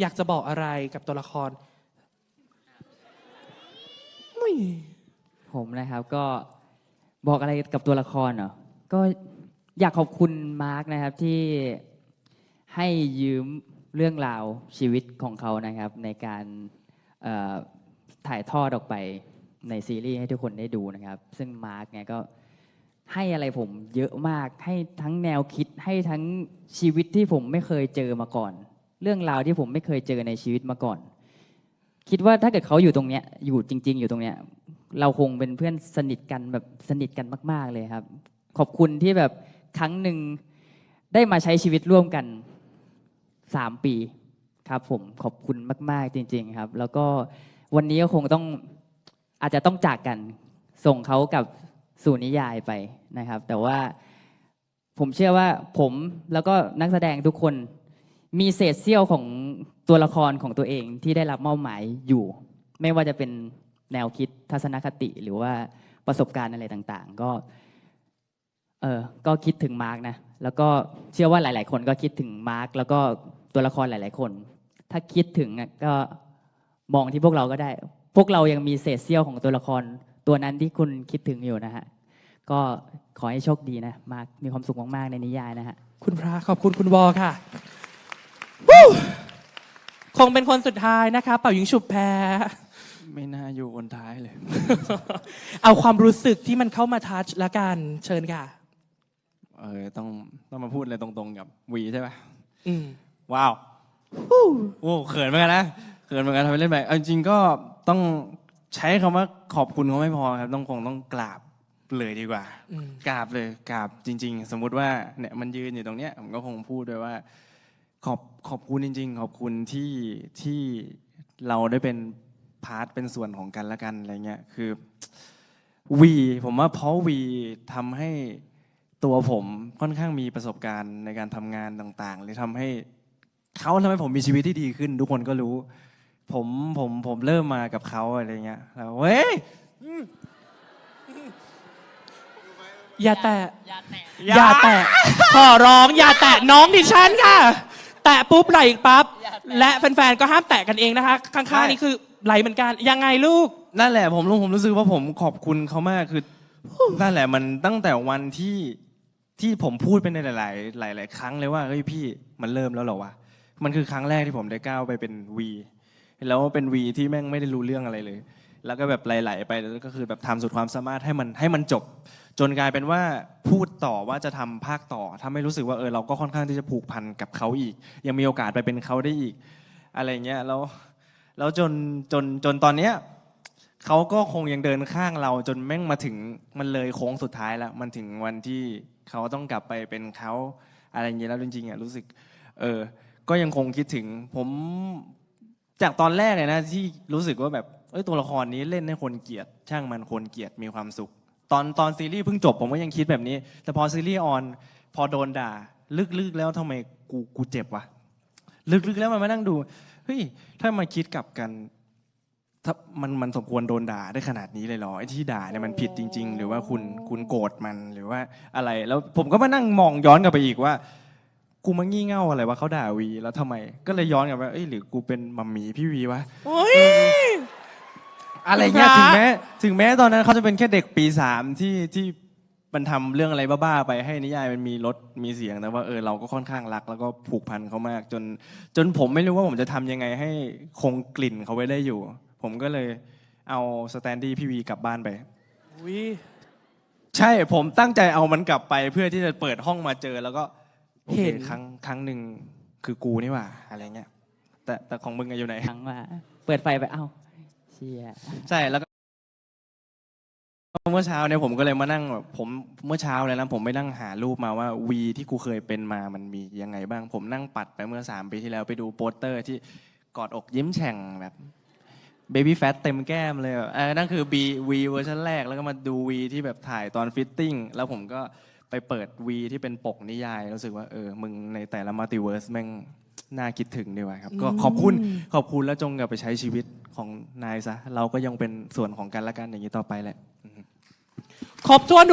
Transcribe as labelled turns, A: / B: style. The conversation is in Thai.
A: อยากจะบอกอะไรกับตัวละครอุ้ย
B: ผมนะครับก็บอกอะไรกับตัวละครเหรอ ก็อยากขอบคุณมาร์กนะครับที่ให้ยืมเรื่องราวชีวิตของเขานะครับ ในการเอ่อถ่ายทอดออกไปในซีรีส์ให้ทุกคนได้ดูนะครับ ซึ่งมาร์กเนี่ยก็ให้อะไรผมเยอะมากให้ทั้งแนวคิดให้ทั้งชีวิตที่ผมไม่เคยเจอมาก่อน เรื่องราวที่ผมไม่เคยเจอในชีวิตมาก่อน คิดว่าถ้าเกิดเขาอยู่ตรงเนี้ยอยู่จริง ๆ อยู่ตรงเนี้ยเราคงเป็นเพื่อนสนิทกันแบบสนิทกันมาก ๆเลยครับ ขอบคุณที่แบบครั้งหนึ่งได้มาใช้ชีวิตร่วมกันสามปีครับผมขอบคุณมาก ๆ จริง ๆ ครับ แล้วก็วันนี้ก็คงต้องอาจจะต้องจากกันส่งเขากับสู่นิยายไปนะครับ แต่ว่าผมเชื่อว่าผมแล้วก็นักแสดงทุกคน มีเศษเสี้ยวของตัวละครของตัวเองที่ได้รับมอบหมายอยู่ ไม่ว่าจะเป็นแนวคิดทัศนคติหรือว่าประสบการณ์อะไรต่างๆ ก็เออก็คิดถึงมาร์กนะแล้วก็เชื่อว่าหลาย ๆ คนก็คิดถึงมาร์กแล้วก็ตัวละครหลาย ๆ คน ถ้าคิดถึงก็มองที่พวกเราก็ได้ พวกเรายังมีเศษเสี้ยวของตัวละครตัวนั้นที่คุณคิดถึงอยู่นะฮะก็ขอให้โชคดีนะมาร์กมีความสุขมาก ๆ ในนิยายนะฮะ
A: คุณพระขอบคุณคุณวอค่ะ คงเป็นคนสุดท้ายนะคะ เป่ายิงฉุบแพ้
C: ไม่น่าอยู่คนท้ายเลย
A: เอาความรู้สึกที่มันเข้ามาทัชละกันเชิญค่ะ
C: เออต้องต้องมาพูดอะไรตรงๆกับวีใช่ปะ
A: อืม
C: ว้าวโอ้เขินเหมือนกันนะเขินเหมือนกันทำไปเล่นไปเอาจริงๆก็ต้องใช้คำว่าขอบคุณเขาไม่พอครับ ต้องคงต้องกราบเลยดีกว่า
A: อืม
C: กราบเลยกราบจริง ๆ สมมุติว่าเนี่ยมันยืนอยู่ตรงเนี้ยผมก็คงพูดด้วยว่า ขอบขอบคุณจริง ๆ ขอบคุณที่ที่เราได้เป็นพาร์ทเป็นส่วนของกันและกันอะไรเงี้ยคือวีผมว่าเพราะวีทำให้ตัวผมค่อนข้างมีประสบการณ์ในการทำงานต่างๆเลยทำให้เขาทำให้ผมมีชีวิตที่ดีขึ้น ทุกคนก็รู้ ผมผมผมเริ่มมากับเขาอะไรเงี้ยแล้วเว้ย
A: อย่าแตะอย่าแตะ ขอร้องอย่าแตะน้องดิฉันค่ะ แตะปุ๊บไหลปั๊บและแฟนๆก็ห้ามแตะกันเองนะคะ ข้างๆนี่คือไหลเหมือนกันยังไงลูก
C: นั่นแหละผมรู้ผมรู้สึกว่าผมขอบคุณเขามากคือนั่นแหละมันตั้งแต่วันที่ที่ผมพูดไปในหลาย ๆ หลาย ๆ ครั้งเลยว่าเฮ้ยพี่มันเริ่มแล้วเหรอวะมันคือครั้งแรกที่ผมได้ก้าวไปเป็นวีแล้วเป็นวีที่แม่งไม่ได้รู้เรื่องอะไรเลย แล้วก็แบบไหลๆไปแล้วก็คือแบบทำสุดความสามารถให้มันให้มันจบ จนกลายเป็นว่าพูดต่อว่าจะทำภาคต่อทำให้รู้สึกว่าเออเราก็ค่อนข้างที่จะผูกพันกับเขาอีก ยังมีโอกาสไปเป็นเขาได้อีก อะไรเงี้ยแล้วแล้วจนจนจนตอนเนี้ยเขาก็คงยังเดินข้างเราจนแม่งมาถึงมันเลยโค้งสุดท้ายแล้ว มันถึงวันที่เขาต้องกลับไปเป็นเขาอะไรเงี้ยแล้วจริงๆอะรู้สึก เออ ก็ยังคงคิดถึงผมจากตอนแรกเลยนะที่รู้สึกว่าแบบเอ้ยตัวละครนี้เล่นให้คนเกลียด ช่างมันคนเกลียดมีความสุข ตอนตอนซีรีส์เพิ่งจบผมก็ยังคิดแบบนี้ แต่พอซีรีส์ออนพอโดนด่า ลึกๆแล้วทำไมกูกูเจ็บวะลึกๆแล้วมันมานั่งดูเฮ้ยถ้ามาคิดกลับกันถ้ามันมันสมควรโดนด่าได้ขนาดนี้เลยเหรอไอ้ที่ด่าเนี่ยมันผิดจริง ๆ หรือว่าคุณคุณโกรธมันหรือว่าอะไร แล้วผมก็มานั่งมองย้อนกลับไปอีกว่า กูมางี่เง่าอะไรว่าเขาด่าวีแล้วทำไม ก็เลยย้อนกลับไปเอ้ยหรือกูเป็นมัมมี่พี่วีวะ
A: โอ้ย
C: อะไรเงี้ย
A: พระ
C: ถึงแม้ถึงแม้ตอนนั้นเขาจะเป็นแค่เด็กปีสามที่ที่มันทำเรื่องอะไรบ้าๆไปให้นิยายมันมีรสมีเสียงแต่ว่าเออเราก็ค่อนข้างรัก แล้วก็ผูกพันเขามาก จน จนผมไม่รู้ว่าผมจะทำยังไงให้คงกลิ่นเขาไว้ได้อยู่ ผมก็เลยเอาสแตนดี้พี่วีกลับบ้านไป
A: อุ๊ย
C: ใช่ผมตั้งใจเอามันกลับไปเพื่อที่จะเปิดห้องมาเจอแล้วก็โอค
A: เห็น
C: ครั้งครั้งหนึ่งคือกูนี่หว่าอะไรเงี้ยแต่แต่ของมึงอะอยู่ไหน
B: ครั้งว่า เปิดไฟไปเอ้า เชีย
C: ใช่แล้วก็เมื่อเช้าเนี่ยผมก็เลยมานั่งแบบผมเมื่อเช้าเลยนะผมไปนั่งหารูปมาว่าวีที่กูเคยเป็นมามันมียังไงบ้าง ผมนั่งปัดไปเมื่อสามปีที่แล้วไปดูโปสเตอร์ที่กอดอกยิ้มแฉ่งแบบเบบี้แฟตเต็มแก้มเลยแบบเออนั่นคือบีวีเวอร์ชันแรกแล้วก็มาดูวีที่แบบถ่ายตอนฟิตติ้งแล้วผมก็ไปเปิดวีที่เป็นปกนิยายรู้สึกว่าเออมึงในแต่ละมัลติเวิร์สแม่งน่าคิดถึงดีว่ะครับ ก็ขอบคุณขอบคุณแล้วจงกลับไปใช้ชีวิต ของนายซะเราก็ยังเป็นส่วนของกันและกันอย่างนี้ต่อไปแหละ
A: ขอบทวนทุก